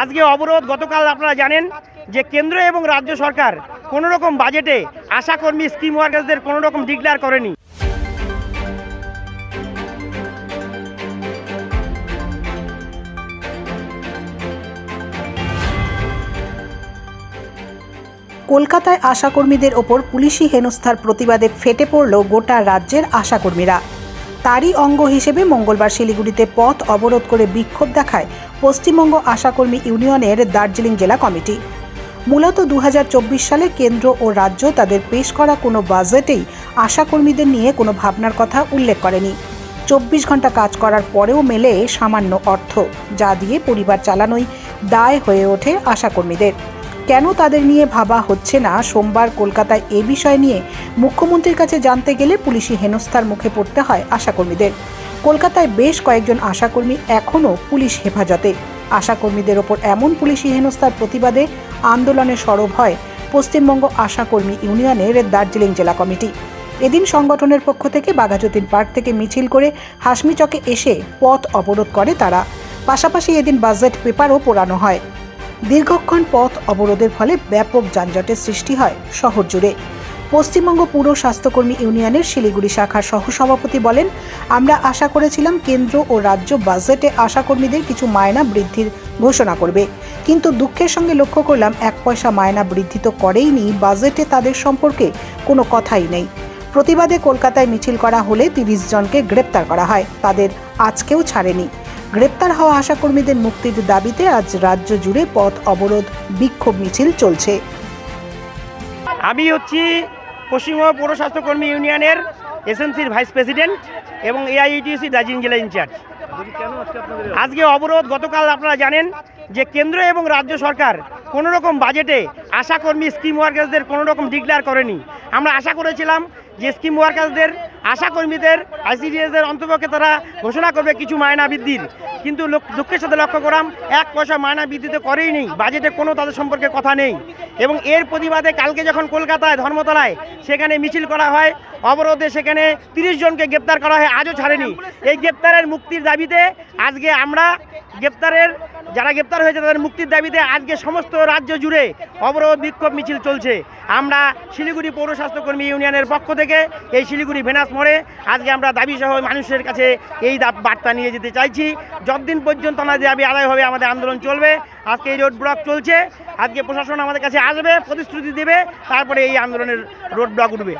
আজকে অবরোধ গতকাল আপনারা জানেন যে কেন্দ্র এবং রাজ্য সরকার কোনো রকম বাজেটে আশাকর্মী স্কিম ওয়ার্কার্সদের কোনো রকম ডিক্লেয়ার করেনি। কলকাতায় আশাকর্মীদের ওপর পুলিশি হেনস্থার প্রতিবাদে ফেটে পড়ল গোটা রাজ্যের আশাকর্মীরা। তারই অঙ্গ হিসেবে মঙ্গলবার শিলিগুড়িতে পথ অবরোধ করে বিক্ষোভ দেখায় পশ্চিমবঙ্গ আশাকর্মী ইউনিয়নের দার্জিলিং জেলা কমিটি। মূলত দু হাজার চব্বিশ সালে কেন্দ্র ও রাজ্য তাদের পেশ করা কোনো বাজেটেই আশাকর্মীদের নিয়ে কোনো ভাবনার কথা উল্লেখ করেনি। চব্বিশ ঘণ্টা কাজ করার পরেও মেলে সামান্য অর্থ, যা দিয়ে পরিবার চালানোই দায় হয়ে ওঠে আশাকর্মীদের। কেন তাদের নিয়ে ভাবা হচ্ছে না? সোমবার কলকাতায় এ বিষয় নিয়ে মুখ্যমন্ত্রীর কাছে জানতে গেলে পুলিশি হেনস্থার মুখে পড়তে হয় আশাকর্মীদের। কলকাতায় বেশ কয়েকজন আশাকর্মী এখনও পুলিশ হেফাজতে। আশাকর্মীদের ওপর এমন পুলিশি হেনস্থার প্রতিবাদে আন্দোলনে সরব হয় পশ্চিমবঙ্গ আশাকর্মী ইউনিয়নের দার্জিলিং জেলা কমিটি। এদিন সংগঠনের পক্ষ থেকে বাঘাযতীন পার্ক থেকে মিছিল করে হাসমি চকে এসে পথ অবরোধ করে তারা। পাশাপাশি এদিন বাজেট পেপারও পোড়ানো হয়। দীর্ঘক্ষণ পথ অবরোধের ফলে ব্যাপক যানজটের সৃষ্টি হয় শহর জুড়ে। পশ্চিমবঙ্গ পুর স্বাস্থ্যকর্মী ইউনিয়নের শিলিগুড়ি শাখার সহসভাপতি বলেন, আমরা আশা করেছিলাম কেন্দ্র ও রাজ্য বাজেটে আশাকর্মীদের কিছু মায়না বৃদ্ধির ঘোষণা করবে। কিন্তু দুঃখের সঙ্গে লক্ষ্য করলাম, এক পয়সা মায়না বৃদ্ধি তো করেইনি, বাজেটে তাদের সম্পর্কে কোনো কথাই নেই। প্রতিবাদে কলকাতায় মিছিল করা হলে তিরিশ জনকে গ্রেপ্তার করা হয়, তাদের আজকেও ছাড়েনি। গ্রেপ্তার হওয়া আশাকর্মীদের মুক্তির দাবিতে আজ রাজ্য জুড়ে পথ অবরোধ, বিক্ষোভ মিছিল চলছে। আমি হচ্ছি পশ্চিমবঙ্গ পৌর স্বাস্থ্যকর্মী ইউনিয়নের এসএমসির ভাইস প্রেসিডেন্ট এবং এআইইটিউসি দার্জিলিং জেলা ইনচার্জ। আজকে অবরোধ গতকাল আপনারা জানেন যে কেন্দ্র এবং রাজ্য সরকার কোনো রকম বাজেটে আশাকর্মী স্কিম ওয়ার্কার্সদের কোনো রকম ডিক্লেয়ার করেনি। আমরা আশা করেছিলাম যে স্কিম ওয়ার্কার্সদের আশাকর্মীদের আইসিডিএসদের অন্তপক্ষে তারা ঘোষণা করবে কিছু মায়না বৃদ্ধির। কিন্তু দুঃখের সাথে লক্ষ্য করাম, এক পয়সা মায়না বৃদ্ধিতে করেই নেই। বাজেটে কোনো তাদের সম্পর্কে কথা নেই। এবং এর প্রতিবাদে কালকে যখন কলকাতায় ধর্মতলায় সেখানে মিছিল করা হয়, অবরোধে সেখানে তিরিশ জনকে গ্রেপ্তার করা হয়, আজও ছাড়েনি। এই গ্রেপ্তারের মুক্তির দাবিতে আজকে আমরা গ্রেপ্তারের, যারা গ্রেপ্তার হয়েছে তাদের মুক্তির দাবিতে আজকে সমস্ত রাজ্য জুড়ে অবরোধ, বিক্ষোভ, মিছিল চলছে। আমরা শিলিগুড়ি পৌর স্বাস্থ্যকর্মী ইউনিয়নের পক্ষ থেকে এই শিলিগুড়ি ভেনাস মোড়ে আজকে আমরা দাবি সহ মানুষের কাছে এই বার্তা নিয়ে যেতে চাইছি। যতদিন পর্যন্ত আমাদের দাবি আদায় হবে, আমাদের আন্দোলন চলবে। আজকে এই রোড ব্লক চলছে। আজকে প্রশাসন আমাদের কাছে আসবে, প্রতিশ্রুতি দেবে, তারপরে এই আন্দোলনের রোড ব্লক উঠবে।